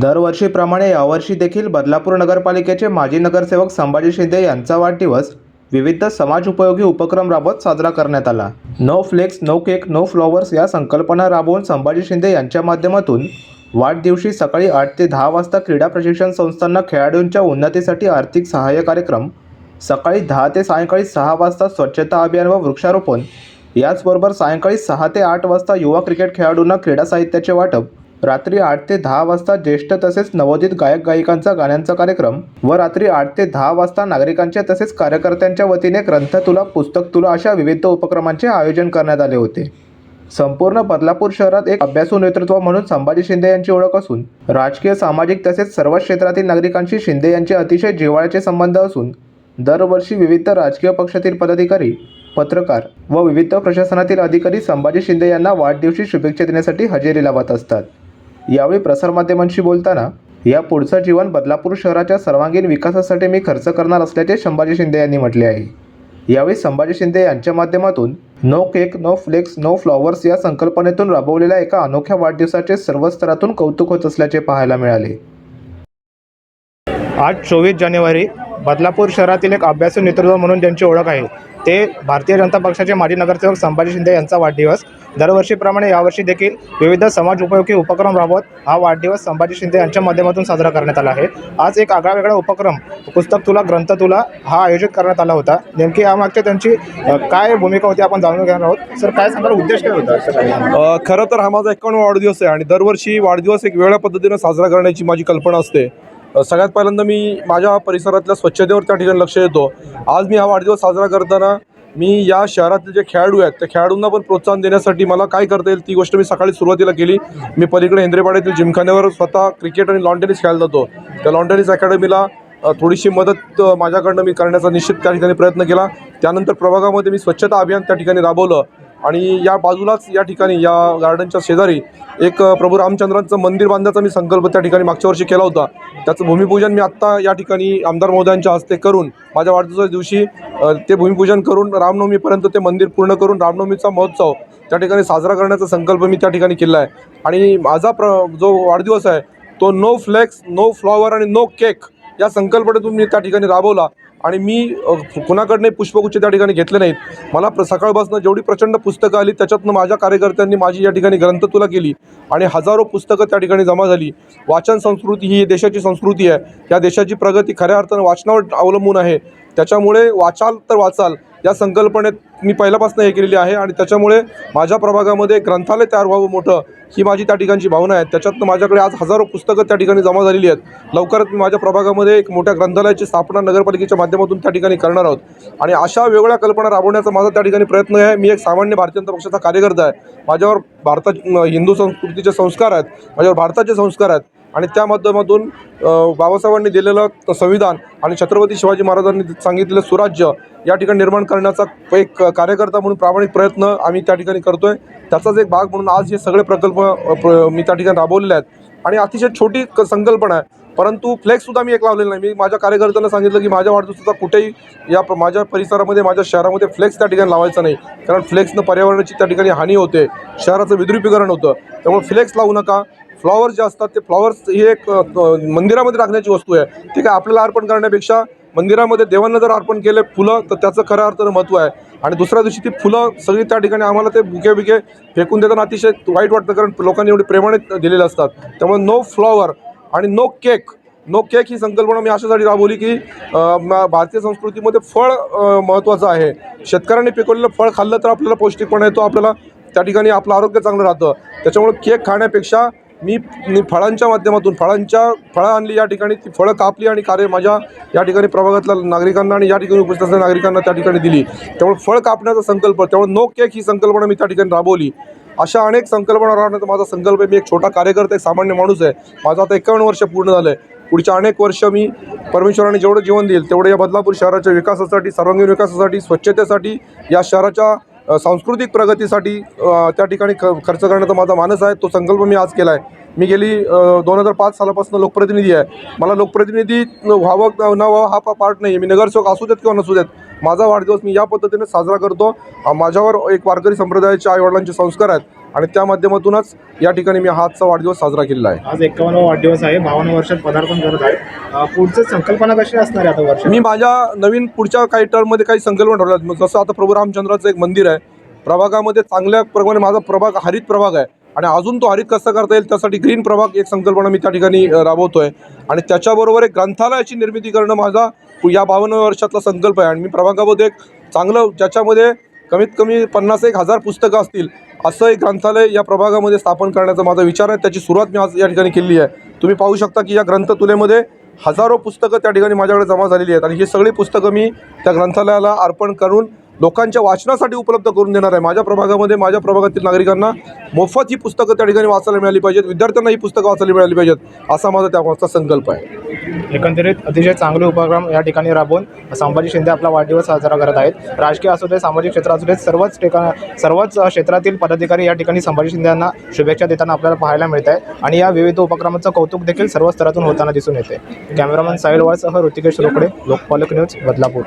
दरवर्षीप्रमाणे यावर्षी देखील बदलापूर नगरपालिकेचे माजी नगरसेवक संभाजी शिंदे यांचा वाढदिवस विविध समाजोपयोगी उपक्रम राबवत साजरा करण्यात आला. No flex no cake no flowers या संकल्पना राबवून संभाजी शिंदे यांच्या माध्यमातून वाढदिवशी सकाळी आठ ते दहा वाजता क्रीडा प्रशिक्षण संस्थांना खेळाडूंच्या उन्नतीसाठी आर्थिक सहाय्य कार्यक्रम सकाळी दहा ते सायंकाळी सहा वाजता स्वच्छता अभियान व वृक्षारोपण याचबरोबर सायंकाळी सहा ते आठ वाजता युवा क्रिकेट खेळाडूंना क्रीडा साहित्याचे वाटप रात्री आठ ते दहा वाजता ज्येष्ठ तसेच नवोदित गायक गायिकांचा गाण्यांचा कार्यक्रम व रात्री आठ ते दहा वाजता नागरिकांच्या तसेच कार्यकर्त्यांच्या वतीने ग्रंथ तुला पुस्तक तुला अशा विविध उपक्रमांचे आयोजन करण्यात आले होते. संपूर्ण बदलापूर शहरात एक अभ्यासू नेतृत्व म्हणून संभाजी शिंदे यांची ओळख असून राजकीय सामाजिक तसेच सर्व क्षेत्रातील नागरिकांशी शिंदे यांचे अतिशय जिव्हाळ्याचे संबंध असून दरवर्षी विविध राजकीय पक्षातील पदाधिकारी पत्रकार व विविध प्रशासनातील अधिकारी संभाजी शिंदे यांना वाढदिवशी शुभेच्छा देण्यासाठी हजेरी लावत असतात. यावेळी प्रसारमाध्यमांशी बोलताना या पुढचं जीवन बदलापूर शहराच्या सर्वांगीण विकासासाठी मी खर्च करणार असल्याचे संभाजी शिंदे यांनी म्हटले आहे. यावेळी संभाजी शिंदे यांच्या माध्यमातून no cake no flex no flowers या संकल्पनेतून राबवलेल्या एका अनोख्या वाढदिवसाचे सर्व स्तरातून कौतुक होत असल्याचे पाहायला मिळाले. आज चोवीस जानेवारी बदलापूर शहरातील एक अभ्यासू नेतृत्व म्हणून ज्यांची ओळख आहे ते भारतीय जनता पक्षाचे माजी नगरसेवक संभाजी शिंदे यांचा वाढदिवस. दरवर्षीप्रमाणे यावर्षी देखील विविध समाज उपयोगी उपक्रम राबवत हा वाढदिवस संभाजी शिंदे यांच्या माध्यमातून साजरा करण्यात आला आहे. आज एक आगळा वेगळा उपक्रम पुस्तक तुला ग्रंथ तुला हा आयोजित करण्यात आला होता. नेमकी यामागच्या त्यांची काय भूमिका होती आपण जाणून घेणार आहोत. सर काय सांगाल? उद्देश काय होता? खरं तर हा माझा एकावन्न वाढदिवस आहे आणि दरवर्षी वाढदिवस एक वेगळ्या पद्धतीनं साजरा करण्याची माझी कल्पना असते. सगळ्यात पहिल्यांदा मी माझ्या परिसरातल्या स्वच्छतेवर त्या ठिकाणी लक्ष देतो. आज मी हा वाढदिवस साजरा करताना मी या शहरातील जे खेळाडू आहेत त्या खेळाडूंना पण प्रोत्साहन देण्यासाठी मला काय करता येईल ती गोष्ट मी सकाळी सुरुवातीला केली. मी पलीकडे हेंद्रेपाड्यातील जिमखान्यावर स्वतः क्रिकेट आणि लॉन टेनिस खेळायला जातो. त्या लॉन टेनिस अकॅडमीला थोडीशी मदत माझ्याकडनं मी करण्याचा निश्चित त्या ठिकाणी प्रयत्न केला. त्यानंतर प्रभागामध्ये मी स्वच्छता अभियान त्या ठिकाणी राबवलं. आणि या बाजूलाच या ठिकाणी या गार्डनच्या शेजारी एक प्रभू रामचंद्रांचं मंदिर बांधण्याचा मी संकल्प त्या ठिकाणी मागच्या वर्षी केला होता. त्याचं भूमिपूजन मी आत्ता या ठिकाणी आमदार महोदयांच्या हस्ते करून माझ्या वाढदिवसाच्या दिवशी ते भूमिपूजन करून रामनवमीपर्यंत ते मंदिर पूर्ण करून रामनवमीचा महोत्सव त्या ठिकाणी साजरा करण्याचा संकल्प मी त्या ठिकाणी केला आहे. आणि माझा प्र जो वाढदिवस आहे तो नो फ्लेक्स नो फ्लॉवर आणि नो केक या संकल्पनेतून मी त्या ठिकाणी राबवला. आणि मी कुणाकडनं पुष्पगुच्छ त्या ठिकाणी घेतले नाहीत मला प्र सकाळपासून जेवढी प्रचंड पुस्तकं आली त्याच्यातनं माझ्या कार्यकर्त्यांनी माझी या ठिकाणी ग्रंथतुला केली आणि हजारो पुस्तकं त्या ठिकाणी जमा झाली. वाचन संस्कृती ही देशाची संस्कृती आहे. या देशाची प्रगती खऱ्या अर्थानं वाचनावर अवलंबून आहे. त्याच्यामुळे वाचाल तर वाचाल. या संकल्पनेत मी पहिल्यापासून हे केलेली आहे आणि त्याच्यामुळे माझ्या प्रभागामध्ये ग्रंथालय तयार व्हावं मोठं ही माझी त्या ठिकाणची भावना आहे. त्याच्यातनं माझ्याकडे आज हजारो पुस्तकं त्या ठिकाणी जमा झालेली आहेत. लवकरच मी माझ्या प्रभागामध्ये एक मोठ्या ग्रंथालयाची स्थापना नगरपालिकेच्या माध्यमातून त्या ठिकाणी करणार आहोत. आणि अशा वेगळ्या कल्पना राबवण्याचा माझा त्या ठिकाणी प्रयत्न आहे. मी एक सामान्य भारतीय जनता पक्षाचा कार्यकर्ता आहे. माझ्यावर भारतात हिंदू संस्कृतीचे संस्कार आहेत. माझ्यावर भारताचे संस्कार आहेत. आणि त्या माध्यमातून बाबासाहेबांनी दिलेलं संविधान आणि छत्रपती शिवाजी महाराजांनी सांगितलेलं सुराज्य या ठिकाणी निर्माण करण्याचा एक कार्यकर्ता म्हणून प्रामाणिक प्रयत्न आम्ही त्या ठिकाणी करतोय. त्याचाच एक भाग म्हणून आज हे सगळे प्रकल्प मी त्या ठिकाणी राबवलेले आहेत. आणि अतिशय छोटी क- संकल्पना आहे. परंतु फ्लेक्ससुद्धा मी एक लावलेला नाही. मी माझ्या कार्यकर्त्यांना सांगितलं की माझ्या वाढदिवसाचा कुठेही या प- माझ्या परिसरामध्ये माझ्या शहरामध्ये फ्लेक्स त्या ठिकाणी लावायचा नाही. कारण फ्लेक्सनं पर्यावरणाची त्या ठिकाणी हानी होते. शहराचं विद्रुपीकरण होतं. त्यामुळे फ्लेक्स लावू नका. फ्लॉवर्स जे असतात ते फ्लॉवर्स ही एक मंदिरामध्ये टाकण्याची वस्तू आहे. ठीक काय आपल्याला अर्पण करण्यापेक्षा मंदिरामध्ये देवांना जर अर्पण केले फुलं तर त्याचं खऱ्या अर्थानं महत्त्व आहे. आणि दुसऱ्या दिवशी ती फुलं सगळी त्या ठिकाणी आम्हाला ते बुके बिके फेकून देताना अतिशय वाईट वाटतं कारण लोकांनी एवढे प्रेमाने दिलेले असतात. त्यामुळे नो फ्लॉवर आणि नो केक नो केक ही संकल्पना मी अशासाठी राबवली की भारतीय संस्कृतीमध्ये फळ महत्त्वाचं आहे. शेतकऱ्यांनी पिकवलेलं फळ खाल्लं तर आपल्याला पौष्टिकपणा येतो आपल्याला त्या ठिकाणी आपलं आरोग्य चांगलं राहतं. त्याच्यामुळे केक खाण्यापेक्षा मी मी फळांच्या माध्यमातून फळांच्या फळं आणली या ठिकाणी ती फळं कापली आणि कार्य माझ्या या ठिकाणी प्रभागातल्या नागरिकांना आणि या ठिकाणी उपस्थित असलेल्या नागरिकांना त्या ठिकाणी दिली. त्यामुळे फळ कापण्याचा संकल्प त्यामुळे नो केक ही संकल्पना मी त्या ठिकाणी राबवली. अशा अनेक संकल्पना राहण्याचा माझा संकल्प आहे. मी एक छोटा कार्यकर्ता एक सामान्य माणूस आहे. माझं आता एकावन्न वर्ष पूर्ण झालं आहे पुढच्या अनेक वर्ष मी परमेश्वराने जेवढं जीवन देईल तेवढं या बदलापूर शहराच्या विकासासाठी सर्वांगीण विकासासाठी स्वच्छतेसाठी या शहराच्या सांस्कृतिक प्रगतीसाठी त्या ठिकाणी ख खर्च करण्याचा माझा मानस आहे. तो संकल्प मी आज केला आहे मी गेली दोन हजार पाच सालापासून लोकप्रतिनिधी आहे. मला लोकप्रतिनिधी व्हावं न व्हावं हा पार्ट नाही आहे मी नगरसेवक असू देत किंवा नसू देत माझा वाढदिवस मी या पद्धतीने साजरा करतो. माझ्यावर एक वारकरी संप्रदायाच्या आईवडिलांचे संस्कार आहेत. आणि त्या माध्यमातूनच या ठिकाणी मी हा आजचा वाढदिवस साजरा केलेला आहे. आज एक्कावन्न वाढदिवस आहे. बावन्न वर्षात पदार्पण करत आहे. पुढचं संकल्पना कशी असणार आहे आता वर्ष मी माझ्या नवीन पुढच्या काही टर्ममध्ये काही संकल्पना ठरवल्यात मग जसं आता प्रभू रामचंद्राचं एक मंदिर आहे. प्रभागामध्ये चांगल्या प्रमाणे माझा प्रभाग हरित प्रभाग आहे. आणि अजून तो हरित कसा करता येईल त्यासाठी ग्रीन प्रभाग एक संकल्पना मी त्या ठिकाणी अ, राबवतोय. आणि त्याच्याबरोबर एक ग्रंथालयाची निर्मिती करणं माझा या बावन्न वर्षातला संकल्प आहे. आणि मी प्रभागामध्ये एक चांगलं ज्याच्यामध्ये कमीत कमी पन्नास एक हजार पुस्तकं असतील असं एक ग्रंथालय या प्रभागामध्ये स्थापन करण्याचा माझा विचार आहे. त्याची सुरुवात मी आज या ठिकाणी केली आहे. तुम्ही पाहू शकता की या ग्रंथतुलेमध्ये हजारो पुस्तकं त्या ठिकाणी माझ्याकडे जमा झालेली आहेत आणि ही सगळी पुस्तकं मी त्या ग्रंथालयाला अर्पण करून लोकांच्या वाचनासाठी उपलब्ध करून देणार आहे. माझ्या प्रभागामध्ये माझ्या प्रभागातील नागरिकांना मोफत ही पुस्तकं त्या ठिकाणी वाचायला मिळाली पाहिजेत. विद्यार्थ्यांना ही पुस्तकं वाचायला मिळाली पाहिजेत असा माझा त्यामागचा संकल्प आहे. एकंदरीत अतिशय चांगले उपक्रम या ठिकाणी राबवून संभाजी शिंदे आपला वाढदिवस साजरा करत आहेत. राजकीय असू दे सामाजिक क्षेत्र असू दे सर्वच ठिकाण सर्वच क्षेत्रातील पदाधिकारी या ठिकाणी संभाजी शिंदे यांना शुभेच्छा देताना आपल्याला पाहायला मिळत आहे. आणि या विविध उपक्रमाचं कौतुक देखील सर्व स्तरातून होताना दिसून येते. कॅमेरामॅन साहिल वाळसह ऋतिकेश रोकडे लोकपालक न्यूज बदलापूर.